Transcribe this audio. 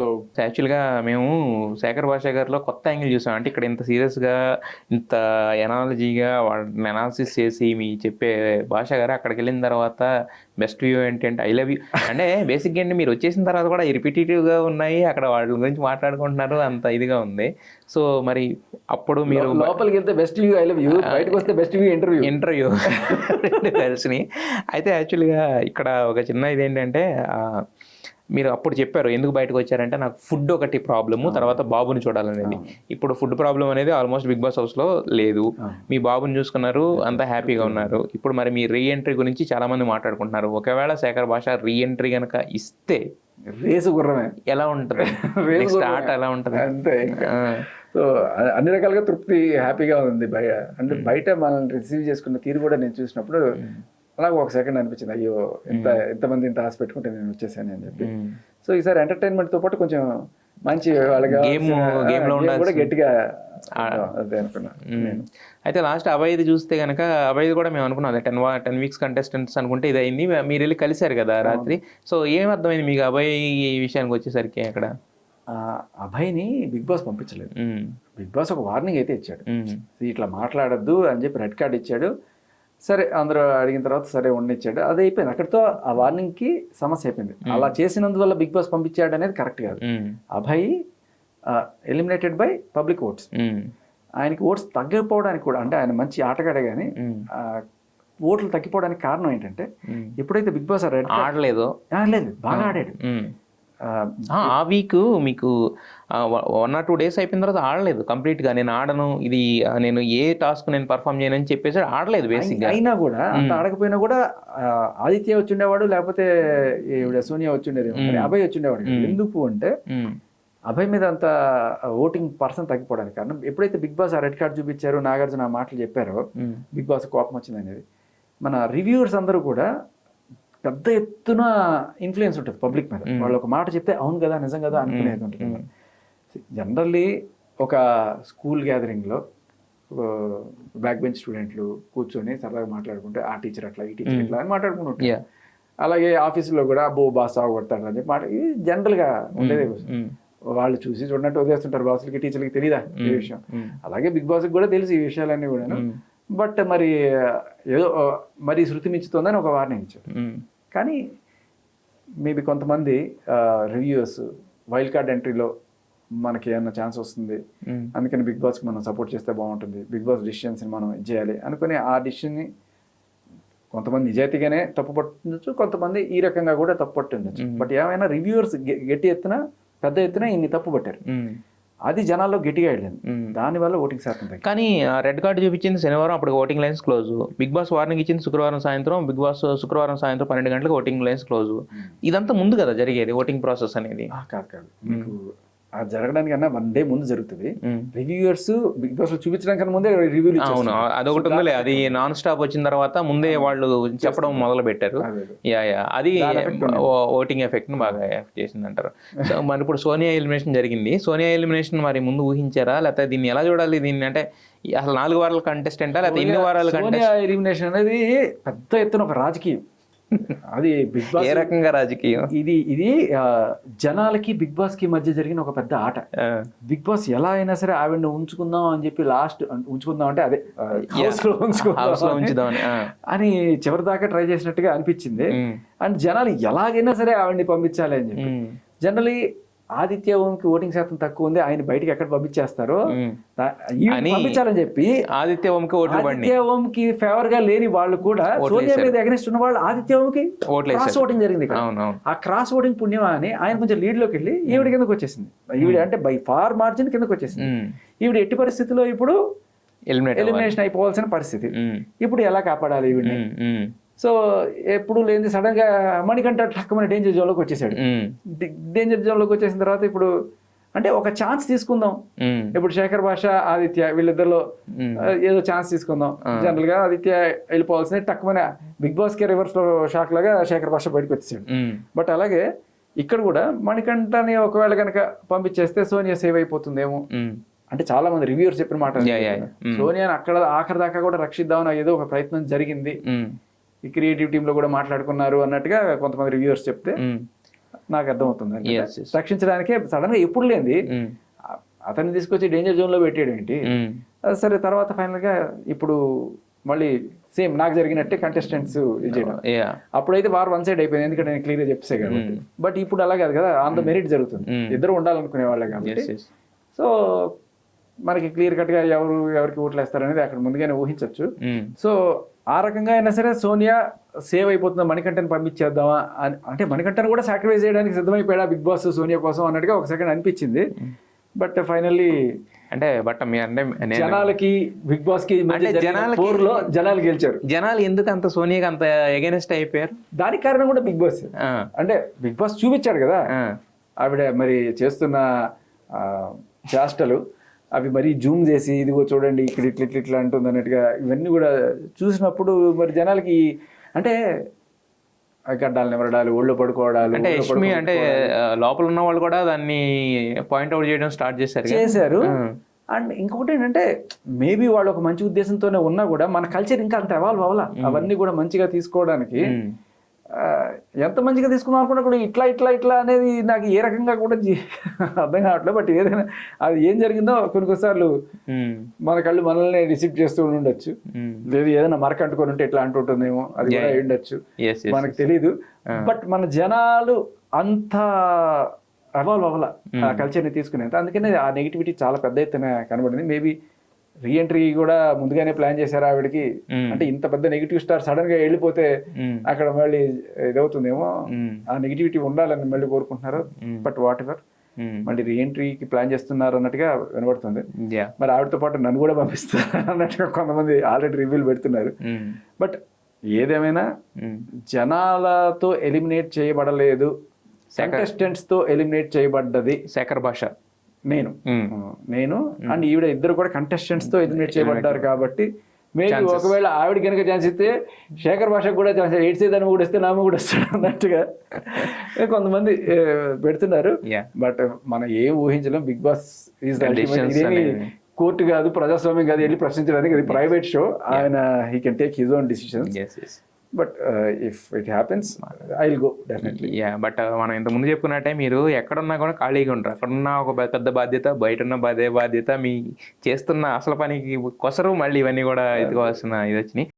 Hello యాక్చువల్గా మేము శేఖర్ భాష గారిలో కొత్త యాంగిల్ చూసాం. అంటే ఇక్కడ ఇంత సీరియస్గా ఇంత ఎనాలజీగా వాటిని అనాలిసిస్ చేసి మీ చెప్పే భాష గారు అక్కడికి వెళ్ళిన తర్వాత బెస్ట్ వ్యూ ఏంటంటే ఐ లవ్ యూ అంటే బేసిక్గా ఏంటి మీరు వచ్చేసిన తర్వాత కూడా రిపిటేటివ్గా ఉన్నాయి. అక్కడ వాళ్ళ గురించి మాట్లాడుకుంటున్నారు. అంత ఇదిగా ఉంది. సో మరి అప్పుడు మీరు లోపలికి వెళ్తే best view I love you బయటకు వస్తే బెస్ట్ వ్యూ ఇంటర్వ్యూ ఇంటర్వ్యూ కలిసినాయి అయితే యాక్చువల్గా ఇక్కడ ఒక చిన్న ఇదేంటంటే ఆ, మీరు అప్పుడు చెప్పారు ఎందుకు బయటకు వచ్చారంటే నాకు ఫుడ్ ఒకటి ప్రాబ్లము తర్వాత బాబుని చూడాలనేది. ఇప్పుడు ఫుడ్ ప్రాబ్లం అనేది ఆల్మోస్ట్ బిగ్ బాస్ హౌస్లో లేదు. మీ బాబుని చూసుకున్నారు అంతా హ్యాపీగా ఉన్నారు. ఇప్పుడు మరి మీ రీ ఎంట్రీ గురించి చాలా మంది మాట్లాడుకుంటున్నారు. ఒకవేళ శేఖర్ భాష రీ ఎంట్రీ కనుక ఇస్తే రేసు గుర్రమే. ఎలా ఉంటుంది? రేసు. ఆట ఎలా ఉంటుంది? అంతే సో అన్ని రకాలుగా తృప్తి హ్యాపీగా ఉంది బయట అంటే బయట మనల్ని రిసీవ్ చేసుకున్న తీరు కూడా నేను చూసినప్పుడు అలాగ ఒక సెకండ్ అనిపించింది. అయ్యో ఎంత ఎంతమంది ఇంత ఆశ పెట్టుకుంటే నేను వచ్చేసాను అని చెప్పి. సో ఈసారి ఎంటర్టైన్మెంట్తో పాటు కొంచెం మంచి వాళ్ళకి కూడా గట్టిగా అదే అనుకున్నా. అయితే లాస్ట్ అభయ్ది చూస్తే కనుక అభయ్ది కూడా మేము అనుకున్నాం. టెన్ టెన్ వీక్స్ కంటెస్టెంట్స్ అనుకుంటే ఇది అయింది మీరు వెళ్ళి కలిశారు కదా రాత్రి. సో ఏం అర్థమైంది మీకు అభయ్ ఈ విషయానికి వచ్చేసరికి అక్కడ? అభయ్ని బిగ్ బాస్ పంపించలేదు. బిగ్ బాస్ ఒక వార్నింగ్ అయితే ఇచ్చాడు. ఇట్లా మాట్లాడద్దు అని చెప్పి రెడ్ కార్డ్ ఇచ్చాడు. సరే అందరూ అడిగిన తర్వాత సరే ఉండనిచ్చాడు అది అయిపోయింది అక్కడితో ఆ వార్నింగ్కి సమస్య అయిపోయింది అలా చేసినందువల్ల బిగ్ బాస్ పంపించాడు అనేది కరెక్ట్ కాదు. Abhay eliminated by public votes. ఆయనకి ఓట్స్ తగ్గిపోవడానికి కూడా అంటే ఆయన మంచి ఆటగాడే కానీ. ఓట్లు తగ్గిపోవడానికి కారణం ఏంటంటే. ఎప్పుడైతే బిగ్ బాస్ రెడ్ ఆడలేదు లేదు బాగా ఆడాడు. ఆ, వీక్ మీకు వన్ ఆర్ టూ డేస్ అయిపోయిన తర్వాత ఆడలేదు. కంప్లీట్గా నేను ఆడను ఇది నేను ఏ టాస్క్ నేను పర్ఫామ్ చేయను అని చెప్పేసి ఆడలేదు బేసిక్గా అయినా కూడా అంత ఆడకపోయినా కూడా ఆదిత్య వచ్చిండేవాడు లేకపోతే సోనియా వచ్చిండేది అభయ్ వచ్చిండేవాడు. ఎందుకు అంటే అభయ్ మీద అంత ఓటింగ్ పర్సన్ తగ్గిపోవడానికి కారణం ఎప్పుడైతే బిగ్ బాస్ ఆ రెడ్ కార్డ్ చూపించారో నాగార్జున ఆ మాటలు చెప్పారో బిగ్ బాస్ కోపం వచ్చింది అనేది మన రివ్యూవర్స్ అందరూ కూడా పెద్ద ఎత్తున ఇన్ఫ్లుయెన్స్ ఉంటుంది పబ్లిక్ మీద. వాళ్ళు ఒక మాట చెప్తే అవును కదా నిజం కదా అనుకునేది ఉంటుంది జనరల్లీ ఒక స్కూల్ గ్యాదరింగ్లో బ్యాక్ బెంచ్ స్టూడెంట్లు కూర్చొని సరదాగా మాట్లాడుకుంటే ఆ టీచర్ అట్లా ఈ టీచర్ ఇట్లా అని మాట్లాడుకుంటుంటారు. అలాగే ఆఫీసులో కూడా అబ్బో బాస్ సాగుపడతాడు అని చెప్పి మాట ఇది జనరల్గా ఉండేదే వాళ్ళు చూసి చూడనట్టు వదిలేస్తుంటారు బాసులకి టీచర్లకి తెలియదా ఈ విషయం? అలాగే బిగ్ బాస్కి కూడా తెలుసు ఈ విషయాలన్నీ కూడా బట్ మరి ఏదో మరి శృతి మించుతోందని ఒక వార్నింగ్ ఇచ్చారు కానీ మేబీ కొంతమంది రివ్యూవర్స్ వైల్డ్ కార్డ్ ఎంట్రీలో మనకి ఏమన్నా ఛాన్స్ వస్తుంది. అందుకని బిగ్ బాస్కి మనం సపోర్ట్ చేస్తే బాగుంటుంది. బిగ్ బాస్ డిసిషన్స్ని మనం చేయాలి. అనుకుని ఆ డిసిషన్ని కొంతమంది నిజాయితీగానే తప్పు పట్టుండొచ్చు కొంతమంది ఈ రకంగా కూడా తప్పు పట్టుండొచ్చు. బట్ ఏమైనా రివ్యూవర్స్ గట్టి ఎత్తున పెద్ద ఎత్తున ఇన్ని తప్పు పట్టారు. అది జనాల్లో గట్టిగా వెళ్ళింది. దానివల్ల ఓటింగ్ శాతం తగ్గింది. కానీ రెడ్ కార్డు చూపించింది శనివారం అప్పుడు voting lines close. Bigg Boss warning ఇచ్చింది శుక్రవారం సాయంత్రం బిగ్ బాస్ శుక్రవారం సాయంత్రం పన్నెండు గంటలకు ఓటింగ్ లైన్స్ క్లోజ్. ఇదంతా ముందు కదా జరిగేది ఓటింగ్ ప్రాసెస్ అనేది? కాదు కాదు. మీకు అది జరగడానికి అన్నా వన్ డే ముందు జరుగుతుంది. మ్మ్. రివ్యూవర్స్ బిగ్ బాస్లో చూపించడానికి ముందే రివ్యూలు అవును అదొకటి ఉందిలే అది నాన్ స్టాప్ వచ్చిన తర్వాత ముందే వాళ్ళు చెప్పడం మొదలు పెట్టారు. Yeah yeah. అది. ఓటింగ్ ఎఫెక్ట్ని బాగా ఎఫెక్ట్ చేసింది అంటారు సో మరి ఇప్పుడు సోనియా ఎలిమినేషన్ జరిగింది. సోనియా ఎలిమినేషన్ మరి ముందు ఊహించారా? లేకపోతే దీన్ని ఎలా చూడాలి దీన్ని? అంటే అసలు నాలుగు వారాల కంటెస్టెంటా లేకపోతే ఎన్ని వారాల కంటెస్ట్ ఎలిమినేషన్ అనేది పెద్ద ఎత్తున ఒక రాజకీయం. అది బిగ్ ఏ బాస్ రకంగా రాజకీయం? ఇది ఇది జనాలకి బిగ్ బాస్కి మధ్య జరిగిన ఒక పెద్ద ఆట. బిగ్ బాస్ ఎలా అయినా సరే ఆవిడని ఉంచుకుందాం అని చెప్పి లాస్ట్ ఉంచుకుందాం అంటే అదే ఉంచుకుందాం. అని చివరి దాకా ట్రై చేసినట్టుగా అనిపించింది. అండ్ జనాలు ఎలాగైనా సరే ఆవిడని పంపించాలి అని చెప్పి. జనరలీ ఆదిత్య ఓంకి ఓటింగ్ శాతం తక్కువ ఉంది ఆయన బయటికి ఎక్కడ పంపించేస్తారో పంపించాలని చెప్పి ఆదిత్య ఓంకి ఓట్లు ఆదిత్య ఓంకి ఫేవర్గా లేని వాళ్ళు కూడా సోనియా మీద అగనిస్ట్ ఉన్న వాళ్ళు ఆదిత్య ఓంకి క్రాస్. ఓటింగ్ జరిగింది ఆ క్రాస్ ఓటింగ్ పుణ్యమా అని ఆయన కొంచెం లీడ్లోకి వెళ్ళి ఈవిడ కిందకు వచ్చేసింది. ఈవిడ అంటే బై ఫార్ మార్జిన్ కిందకు వచ్చేసింది. ఈవిడ ఎట్టి పరిస్థితిలో ఇప్పుడు. ఎలిమినేషన్ అయిపోవాల్సిన పరిస్థితి. ఇప్పుడు ఎలా కాపాడాలి ఈవిడ్ని? సో ఎప్పుడు లేని సడన్గా మణికంఠ టక్కమని డేంజర్ జోన్లోకి వచ్చేసాడు. డేంజర్ జోన్లోకి వచ్చేసిన తర్వాత ఇప్పుడు అంటే ఒక ఛాన్స్ తీసుకుందాం. ఇప్పుడు శేఖర్ భాష ఆదిత్య వీళ్ళిద్దరిలో ఏదో ఛాన్స్ తీసుకుందాం. జనరల్గా ఆదిత్య వెళ్ళిపోవాల్సింది తక్కువనే. బిగ్ బాస్కి రివర్స్లో షాక్ లాగా శేఖర్ భాష బయటకు వచ్చేసాడు. బట్ అలాగే ఇక్కడ కూడా మణికంఠని ఒకవేళ కనుక పంపించేస్తే సోనియా సేవ్ అయిపోతుందేమో. అంటే చాలా మంది రివ్యూవర్స్ చెప్పిన మాట. సోనియాని అక్కడ ఆఖరి దాకా కూడా రక్షిద్దామని ఏదో ఒక ప్రయత్నం జరిగింది. ఈ క్రియేటివ్ టీమ్లో కూడా మాట్లాడుకున్నారు అన్నట్టుగా కొంతమంది రివ్యూవర్స్ చెప్తే. నాకు అర్థమవుతుంది. రక్షించడానికే సడన్గా ఎప్పుడు లేనిది. అతన్ని తీసుకొచ్చి డేంజర్ జోన్లో పెట్టాడు ఏంటి? సరే తర్వాత ఫైనల్గా ఇప్పుడు మళ్ళీ సేమ్ నాకు జరిగినట్టే కంటెస్టెంట్స్ చేయడం. yeah, అప్పుడైతే వారు వన్ సైడ్ అయిపోయింది. ఎందుకంటే నేను క్లియర్ చెప్పేసే కాబట్టి. బట్ ఇప్పుడు అలా కాదు కదా. ఆన్ ద మెరిట్ జరుగుతుంది. ఇద్దరు ఉండాలనుకునే వాళ్ళే కాబట్టి. సో మనకి క్లియర్ కట్గా ఎవరు ఎవరికి ఓట్లు వేస్తారనేది అక్కడ ముందుగానే ఊహించవచ్చు సో ఆ రకంగా అయినా సరే సోనియా సేవ్ అయిపోతుందా మణికంఠని పంపించేద్దామా అని అంటే మణికంఠని కూడా సాక్రిఫైస్ చేయడానికి సిద్ధమైపోయాడా బిగ్ బాస్ సోనియా కోసం అన్నట్టుగా ఒక సెకండ్ అనిపించింది. బట్ ఫైనల్లీ అంటే బట్ మీ అంటే జనాలకి బిగ్ బాస్కి జనాలకి- పోరులో జనాలు గెలిచారు. జనాలు ఎందుకు అంత సోనియాకి అంత ఎగెనిస్ట్ అయిపోయారు? దానికి కారణం కూడా బిగ్ బాస్. అంటే బిగ్ బాస్ చూపించాడు కదా. ఆవిడ మరి చేస్తున్న ఆ, చేష్టలు. అవి మరి జూమ్ చేసి ఇదిగో చూడండి ఇక్కడ ఇట్లా ఇట్లా ఇట్లా అంటుంది అన్నట్టుగా ఇవన్నీ కూడా చూసినప్పుడు మరి జనాలకి అంటే గడ్డాలు నిమరడాలు ఒళ్ళు పడుకోవడాలు అంటే యష్మి అంటే లోపల ఉన్న వాళ్ళు కూడా దాన్ని పాయింట్ అవుట్ చేయడం స్టార్ట్ చేశారు? చేశారు. అండ్ ఇంకొకటి ఏంటంటే మేబీ వాళ్ళు ఒక మంచి ఉద్దేశంతోనే ఉన్నా కూడా మన కల్చర్ ఇంకా అంత ఎవాల్వ్ అవ్వాల. అవన్నీ కూడా మంచిగా తీసుకోవడానికి ఎంత మంచిగా తీసుకుందాం అనుకున్నా కూడా ఇట్లా ఇట్లా ఇట్లా అనేది నాకు ఏ రకంగా కూడా అర్థం కావట్లేదు. బట్ ఏదైనా అది ఏం జరిగిందో కొన్ని కొన్నిసార్లు మన కళ్ళు మనల్ని రిసీవ్ చేస్తూ ఉండొచ్చు. లేదు ఏదైనా మరక అంటుకొని ఉంటే ఇట్లా అంటుంటుందేమో అది కూడా ఉండొచ్చు మనకు తెలియదు బట్ మన జనాలు అంత అవాల్వ్ అవ్వాల ఆ కల్చర్ని తీసుకునేంత. అందుకనే ఆ నెగిటివిటీ చాలా పెద్ద ఎత్తున కనబడింది. మేబీ రీఎంట్రీ కూడా ముందుగానే ప్లాన్ చేశారు ఆవిడకి. అంటే ఇంత పెద్ద నెగిటివ్ స్టార్ సడన్గా వెళ్ళిపోతే అక్కడ మళ్ళీ ఇదవుతుందేమో. ఆ నెగిటివిటీ ఉండాలని మళ్ళీ కోరుకుంటున్నారు. But whatever. మళ్ళీ రీఎంట్రీకి ప్లాన్ చేస్తున్నారు అన్నట్టుగా వినబడుతుంది. మరి ఆవిడతో పాటు నన్ను కూడా పంపిస్తారు అన్నట్టుగా కొంతమంది ఆల్రెడీ రివ్యూలు పెడుతున్నారు. బట్ ఏదేమైనా జనాలతో ఎలిమినేట్ చేయబడలేదు. కంటెస్టెంట్స్తో ఎలిమినేట్ చేయబడ్డది. శేఖర్ భాష. నేను. నేను అండ్ ఈవిడ ఇద్దరు కూడా కంటెస్టెంట్స్తో ఎలిమినేట్ చేయబడ్డారు కాబట్టి మేబీ. ఒకవేళ ఆవిడ కనుక ఛాన్స్ ఇస్తే శేఖర్ భాషకు కూడా ఛాన్స్ ఎయిడ్స్ ఏదని కూడా ఇస్తే నామ కూడా వస్తాడు అన్నట్టుగా. కొంతమంది పెడుతున్నారు. బట్ మనం ఏం ఊహించలేం. Big Boss is. కోర్టు కాదు ప్రజాస్వామ్యం కాదు వెళ్ళి ప్రశ్నించడానికి ప్రైవేట్ షో ఆయన he can take his own decisions yes. But if it happens I will go definitely yeah but మనం ఇంత ముందు చెప్పుకున్నట్టే మీరు ఎక్కడున్నా కూడా ఖాళీగా ఉంటారు అక్కడున్న ఒక పెద్ద- బాధ్యత బయట ఉన్న బాధ్యత మీ చేస్తున్న అసలు పనికి కొసరు మళ్ళీ ఇవన్నీ కూడా ఎదుకోవాల్సిన ఇది వచ్చినాయి.